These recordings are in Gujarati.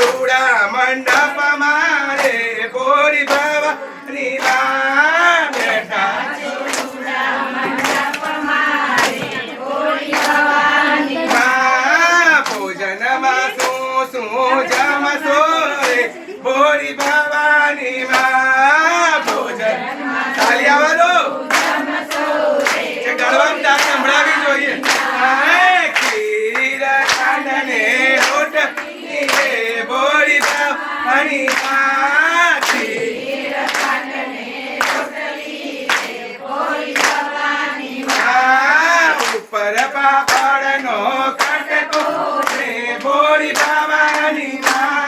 ગરુડા મંડપ મારે ભોરી બાબા ની બેઠા પૂજનમાં શું શું જમ સોરે ભોરી ભવાની માં ભોજન. ચાલી આવવાનું બાબા કડનો કાટે બોરી બાવાની ના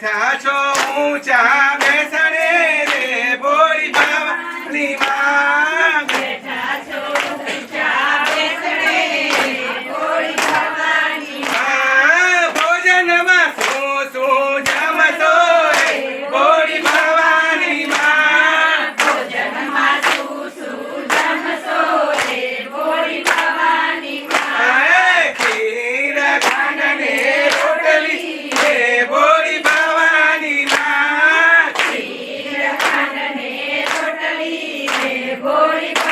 બેઠા છો ઊંચા America.